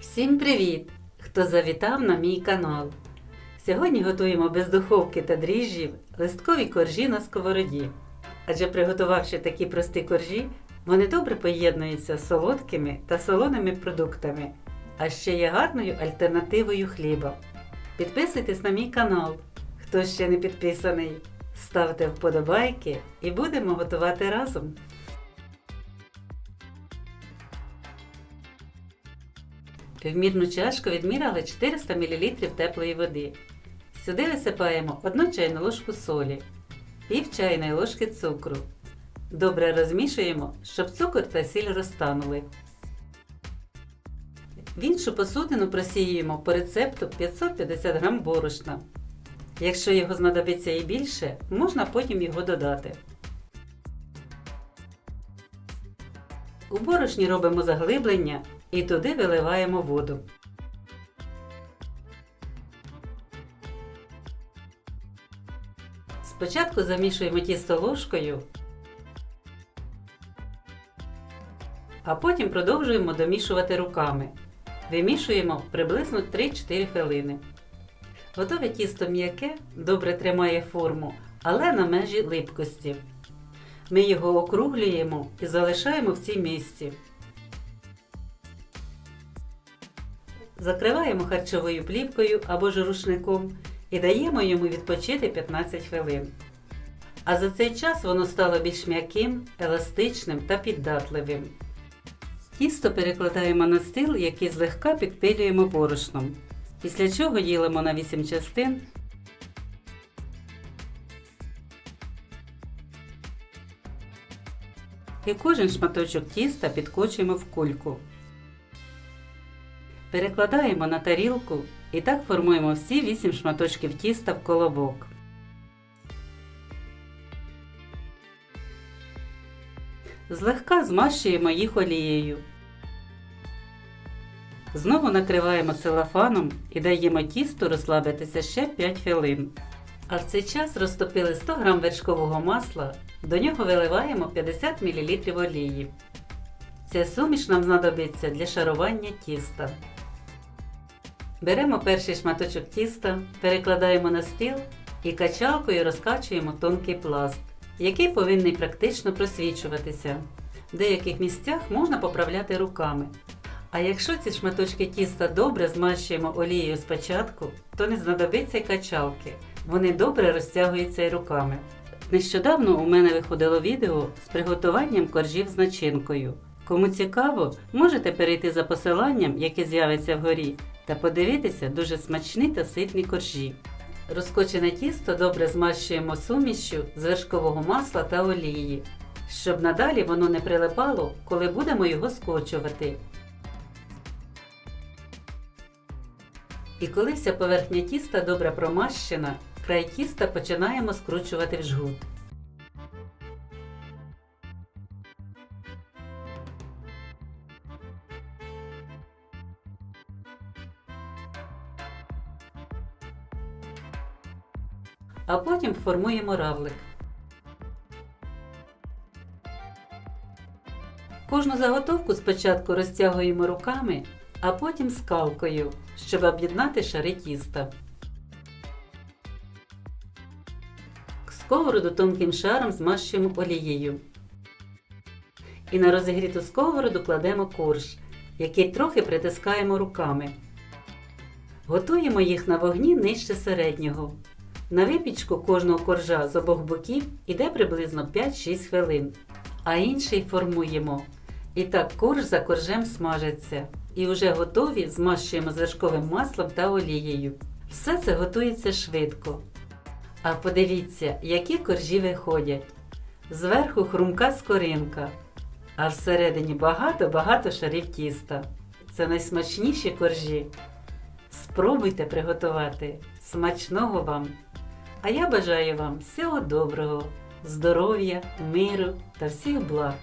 Всім привіт! Хто завітав на мій канал. Сьогодні готуємо без духовки та дріжджів листкові коржі на сковороді. Адже приготувавши такі прості коржі, вони добре поєднуються з солодкими та солоними продуктами, а ще є гарною альтернативою хліба. Підписуйтесь на мій канал, хто ще не підписаний. Ставте вподобайки і будемо готувати разом. В чашку відміряли 400 мл теплої води. Сюди висипаємо 1 чайну ложку солі, пів чайної ложки цукру. Добре розмішуємо, щоб цукор та сіль розтанули. В іншу посудину просіюємо по рецепту 550 г борошна. Якщо його знадобиться і більше, можна потім його додати. У борошні робимо заглиблення і туди виливаємо воду. Спочатку замішуємо тісто ложкою, а потім продовжуємо домішувати руками. Вимішуємо приблизно 3-4 хвилини. Готове тісто м'яке, добре тримає форму, але на межі липкості. Ми його округлюємо і залишаємо в цій місці. Закриваємо харчовою плівкою або ж рушником і даємо йому відпочити 15 хвилин. А за цей час воно стало більш м'яким, еластичним та піддатливим. Тісто перекладаємо на стіл, який злегка підпилюємо борошном. Після чого ділимо на 8 частин. І кожен шматочок тіста підкочуємо в кульку. Перекладаємо на тарілку і так формуємо всі 8 шматочків тіста в колобок. Злегка змащуємо їх олією. Знову накриваємо целофаном і даємо тісту розслабитися ще 5 хвилин. А в цей час розтопили 100 г вершкового масла, до нього виливаємо 50 мл олії. Ця суміш нам знадобиться для шарування тіста. Беремо перший шматочок тіста, перекладаємо на стіл і качалкою розкачуємо тонкий пласт, який повинен практично просвічуватися. В деяких місцях можна поправляти руками. А якщо ці шматочки тіста добре змащуємо олією спочатку, то не знадобиться й качалки. Вони добре розтягуються й руками. Нещодавно у мене виходило відео з приготуванням коржів з начинкою. Кому цікаво, можете перейти за посиланням, яке з'явиться вгорі, та подивитися дуже смачні та ситні коржі. Розкочене тісто добре змащуємо сумішю з вершкового масла та олії, щоб надалі воно не прилипало, коли будемо його скочувати. І коли вся поверхня тіста добре промащена, край тіста починаємо скручувати в жгут. А потім формуємо равлик. Кожну заготовку спочатку розтягуємо руками, а потім скалкою, щоб об'єднати шари тіста. Сковороду тонким шаром змащуємо олією. І на розігріту сковороду кладемо корж, який трохи притискаємо руками. Готуємо їх на вогні нижче середнього. На випічку кожного коржа з обох боків іде приблизно 5-6 хвилин, а інший формуємо. І так корж за коржем смажиться. І вже готові змащуємо з вершковим маслом та олією. Все це готується швидко. А подивіться, які коржі виходять. Зверху хрумка скоринка, а всередині багато-багато шарів тіста. Це найсмачніші коржі. Спробуйте приготувати. Смачного вам! А я бажаю вам всього доброго, здоров'я, миру та всіх благ.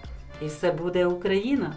І все буде Україна!